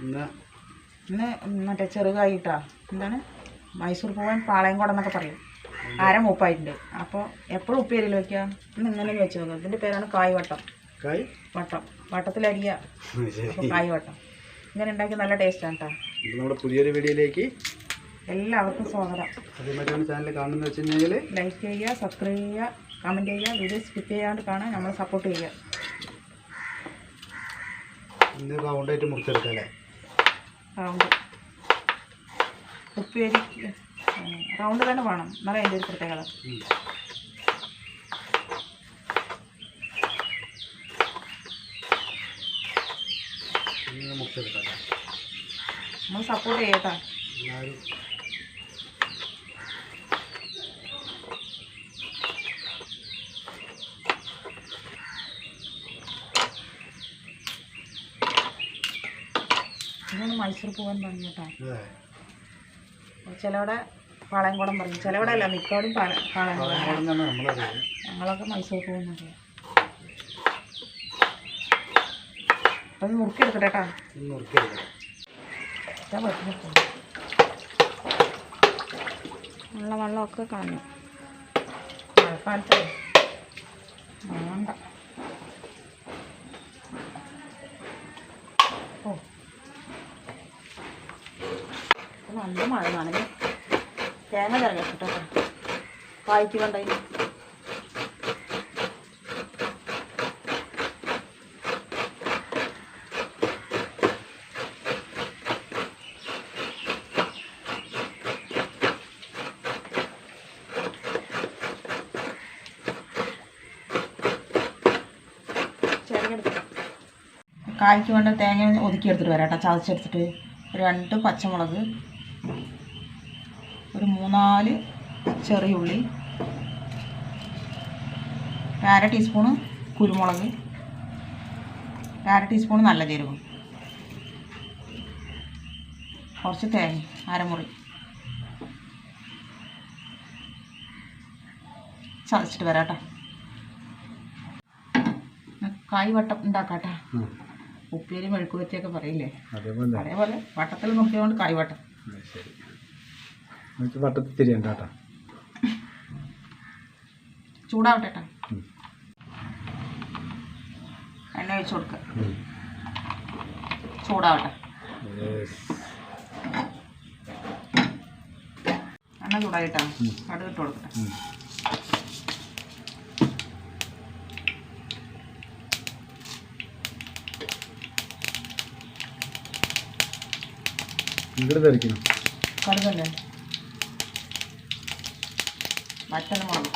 ഇന്ന് മറ്റേ ചെറുകായിട്ടാ. എന്താണ്? മൈസൂർ പോകാൻ പാളയം കൊടന്നൊക്കെ പറയും. അര മൂപ്പായിട്ടുണ്ട്? അപ്പോൾ എപ്പോഴും ഉപ്പേരിയിൽ വെക്കുക ഇന്ന് ഇങ്ങനെ വെച്ച് നോക്കുക ഇതിന്റെ പേരാണ് കായ്? വട്ടം. കായ് വട്ടം വട്ടത്തിലരിയ കായ് വട്ടം ഇങ്ങനെ ഉണ്ടാക്കി നല്ല ടേസ്റ്റാണ് കേട്ടോ നമ്മുടെ പുതിയൊരു വീഡിയോയിലേക്ക് എല്ലാവർക്കും സ്വാഗതം. ആദ്യമായിട്ടാണ് ചാനൽ കാണുന്ന വെച്ച് കഴിഞ്ഞാൽ ലൈക്ക് ചെയ്യുക സബ്സ്ക്രൈബ് ചെയ്യുക കമന്റ് ചെയ്യുക വീഡിയോ സ്കിപ്പ് ചെയ്യാണ്ട് കാണാൻ നമ്മളെ സപ്പോർട്ട് ചെയ്യുക. ഇന്ന് റൗണ്ടായിട്ട് മുറിച്ചെടുക്കാം അല്ലേ? റൗണ്ട്. ഉപ്പേരിക്ക് റൗണ്ട് തന്നെ വേണം. എന്നാലേ അതിന്റെ ഒരു പ്രത്യേകത. നമ്മൾ സപ്പോർട്ട് ചെയ്യട്ടാ. ഇതാണ് മൈസൂർ പോകാൻ പറഞ്ഞു. കേട്ടോ ചിലവിടെ പാളയംകുളം പറയും ചിലവിടെ അല്ല മിക്കവാറും പാളയംകുളം ഞങ്ങളൊക്കെ മൈസൂർ അറിയാം അപ്പം മുറുക്കിയെടുക്കട്ടെ കേട്ടോ. ഇന്ന് മുറിച്ചെടുക്കാം ഇതാ പറ്റും വെള്ള വെള്ളമൊക്കെ കളഞ്ഞു. മഴക്കാലത്ത് വേണ്ട. നല്ല മഴ നനഞ്ഞു തേങ്ങ തിരഞ്ഞെടുക്കട്ടെ കായ്ക്ക് കണ്ടായി കായ്ക്ക് വേണ്ട തേങ്ങ ഒതുക്കി എടുത്തിട്ട് വരാം കേട്ടോ. ചതച്ചെടുത്തിട്ട് രണ്ട് പച്ചമുളക് മൂന്നാൽ ചെറിയ ഉള്ളി. ഒരു അര ടീസ്പൂണ് കുരുമുളക്. അര ടീസ്പൂൺ നല്ല ജീരകം. കുറച്ച് തേങ്ങ അരമുറി. ചതച്ചിട്ട് വരാം കേട്ടോ. കായ് വട്ടം ഉണ്ടാക്കാട്ടെ. ഉപ്പേരി മെഴുക്കുവറ്റിയൊക്കെ പറയില്ലേ? അതേപോലെ. അതേപോലെ വട്ടത്തിൽ നോക്കിയതുകൊണ്ട് കായ് വട്ടം. ശരി. എന്നിട്ട് വട്ടത്തിൽ തിരിയണ്ട കേട്ടോ. ചൂടാവട്ടെ കേട്ടോ. എണ്ണ ഒഴിച്ച് കൊടുക്കുക ചൂടാവട്ടെ. എണ്ണ ചൂടായിട്ടാ. കടുക് ഇട്ട് കൊടുക്കട്ടെ. ഇങ്ങോട്ട് തെറിക്കണം കടുകല്ലേ? വറ്റൽ മുളക്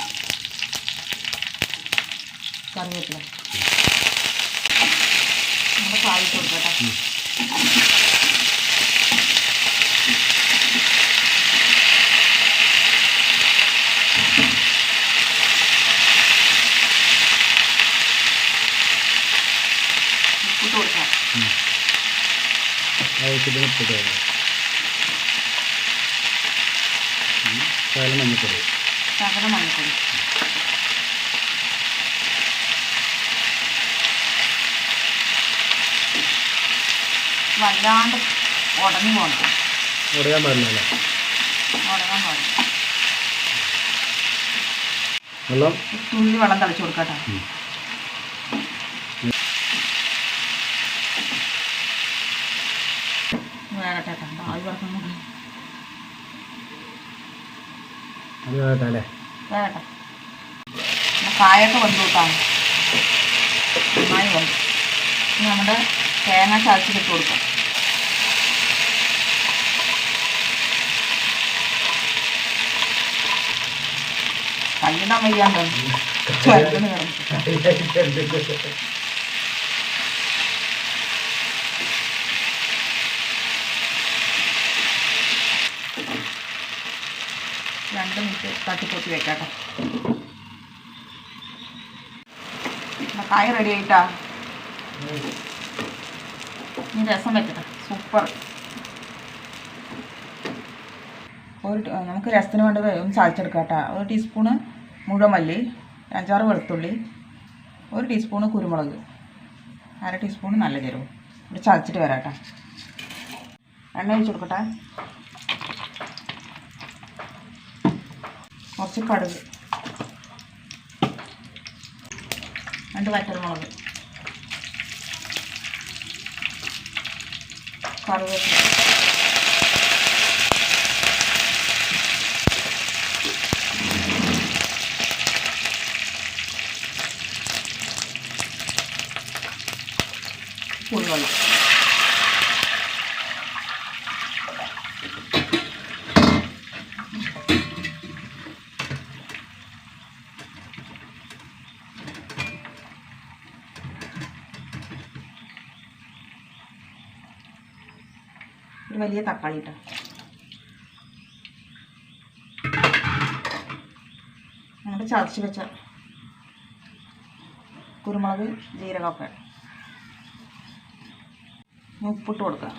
കറിവേപ്പില. നമ്മൾ കായ് ഇട്ട് കൊടുക്കട്ടെ ആവശ്യത്തിന് ഉപ്പിട്ട് ശകലം മഞ്ഞപ്പൊടി. ശകലം മഞ്ഞപ്പൊടി വല്ലാണ്ട് ഉടഞ്ഞു പോകണം ഉടയാൻ പാടില്ല ഉടയാൻ പാടില്ല. വെള്ളം? തുള്ളി വെള്ളം തളിച്ചു കൊടുക്കട്ടെ. ഉം. വേകട്ടെ കേട്ടോ അത് കേട്ടോ അല്ലേ? പിന്നെ കായൊക്കെ വെന്ത് കൂട്ടാണ് നന്നായി വെന്തു ഇനി നമ്മുടെ തേങ്ങ ചതച്ചിട്ട് കൊടുക്കാം. കയ്യിടാൻ വയ്യാണ്ട്? മിനിറ്റ് തട്ടിപ്പൊത്തി വെക്കാട്ടോ. എന്നാ കായ റെഡി ആയിട്ടാ? ഇനി രസം വെക്കട്ടെ സൂപ്പർ ഒരു നമുക്ക് രസത്തിന് വേണ്ടത് ഒന്ന് ചതച്ചെടുക്കാം കേട്ടോ ഒരു ടീസ്പൂണ് മുഴമല്ലി അഞ്ചാറ് വെളുത്തുള്ളി ഒരു ടീസ്പൂണ് കുരുമുളക് അര ടീസ്പൂണ് നല്ല ജീരകം. ഇവിടെ ചതച്ചിട്ട് വരാം കേട്ടോ എണ്ണ ഒഴിച്ചു കുറച്ച് കടുക്. രണ്ട് വറ്റൽമുളക് കറിവേപ്പില. ഒരു വലിയ തക്കാളി ഇട്ടോ. ഞങ്ങൾ ചതച്ച് വെച്ച കുരുമുളക് ജീരകമൊക്കെ. ഉപ്പിട്ട് കൊടുക്കാം.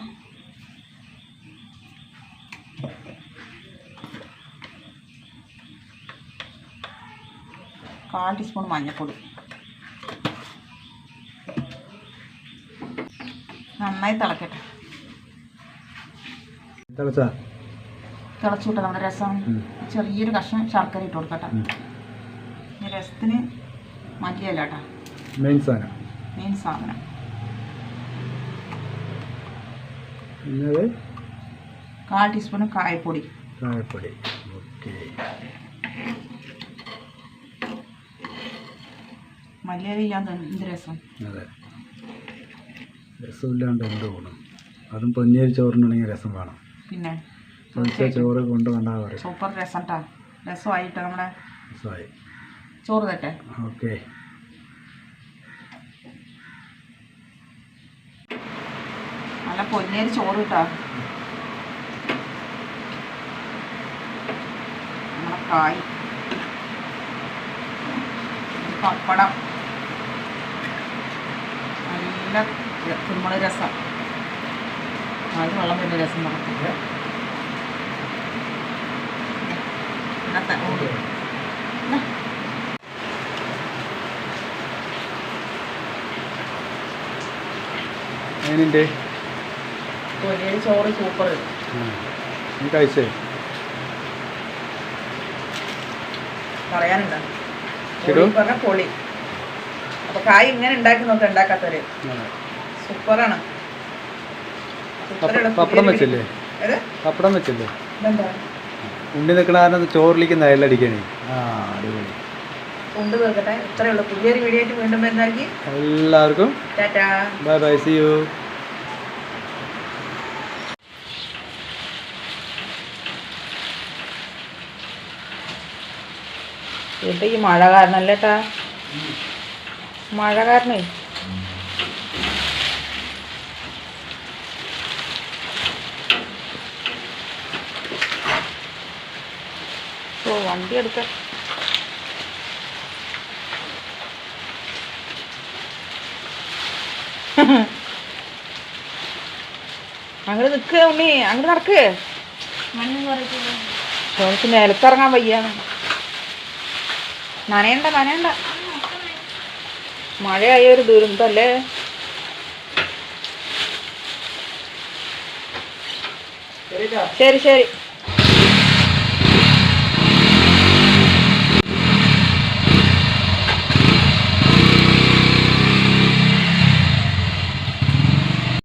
കാൽ ടീസ്പൂൺ മഞ്ഞൾപ്പൊടി. നന്നായി തിളക്കട്ടെ. തിളച്ചാ? തിളച്ചു വിട്ട നമ്മുടെ രസം. ചെറിയൊരു കഷ്ണം ശർക്കര ഇട്ട് കൊടുക്കട്ടെ രസത്തിന് മല്ലിയല്ല കേട്ടോ മെയിൻ സാധനം. മെയിൻ സാധനം. കാൽ ടീസ്പൂൺ കായപ്പൊടി. കായപ്പൊടി. ഓക്കെ. മല്ലിയില ഇല്ലാതെ എന്ത് രസം? അതെ. രസമില്ലാണ്ട് എന്ത് ഗുണം? അതും പൊന്നിയരി ചോറിനുണ്ടെങ്കിൽ രസം വേണം. പിന്നെ ചോറ് കൊണ്ട് കണ്ടാൽ സൂപ്പർ രസം കേട്ടോ രസമായിട്ട് നമ്മുടെ ചോറ് തട്ടെ. ഓക്കെ. നല്ല പൊന്നേരി ചോറ് കിട്ടാ നമ്മളെ കായ്. പപ്പടം. നല്ല ര- രസം. അത് വെള്ളം വരുന്ന രസം നടത്തില്ല ചോറ് സൂപ്പർ നീ കഴിച്ചേ? പറയാനുണ്ടോ. പൊളി പറഞ്ഞ പൊളി. അപ്പൊ കായ് ഇങ്ങനെ ഉണ്ടാക്കി നോക്കാം ഉണ്ടാക്കാത്തവര്. സൂപ്പറാണ് പപ്പടം വെച്ചില്ലേ? പപ്പടം വെച്ചല്ലേ? ഉണ്ണി നിൽക്കണ കാരണം ചോറിലേക്ക് നയലടിക്കണേ ആ അടിപൊളി. കൊണ്ട് തീർക്കട്ടെ ഇത്രയേ ഉള്ളൂ പുതിയൊരു വീഡിയോ ആയിട്ട് വീണ്ടും വരുന്നതായിരിക്കും. എല്ലാവർക്കും Tata. Bye bye see you ഇവിടെ ഈ മഴ കാരണല്ലേട്ടാ മഴ കാരണേ. ഓ വണ്ടി എടുക്ക. അങ്ങോട്ട് നിൽക്കുക ഉണ്ണി അങ്ങോട്ട് നടക്ക്. എനിക്ക് നിലത്തിറങ്ങാൻ വയ്യാണ്. നനയണ്ട നനയണ്ട. മഴയായ ഒരു ദുരന്തല്ലേ? ശരി ശരി.